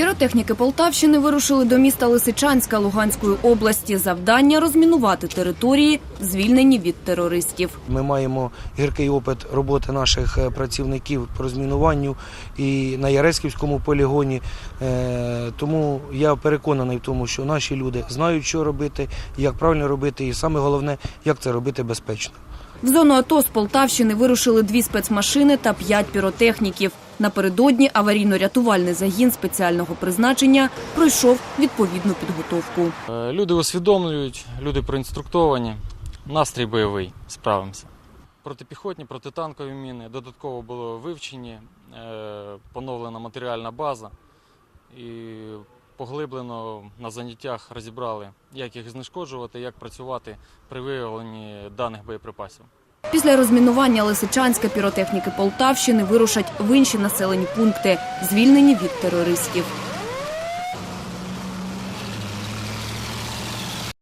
Піротехніки Полтавщини вирушили до міста Лисичанська Луганської області. Завдання розмінувати території, звільнені від терористів. Ми маємо гіркий опит роботи наших е, працівників по розмінуванню і на Яреськівському полігоні. Е, Тому я переконаний в тому, що наші люди знають, що робити, як правильно робити, і саме головне, як це робити безпечно. В зону АТО з Полтавщини вирушили дві спецмашини та п'ять піротехніків. Напередодні аварійно-рятувальний загін спеціального призначення пройшов відповідну підготовку. Е, Люди усвідомлюють, люди проінструктовані. Настрій бойовий, справимося. Протипіхотні, протитанкові міни. Додатково було вивчені, е, поновлена матеріальна база і поглиблено на заняттях розібрали, як їх знешкоджувати, як працювати при виявленні даних боєприпасів. Після розмінування Лисичанська піротехніки Полтавщини вирушать в інші населені пункти, звільнені від терористів.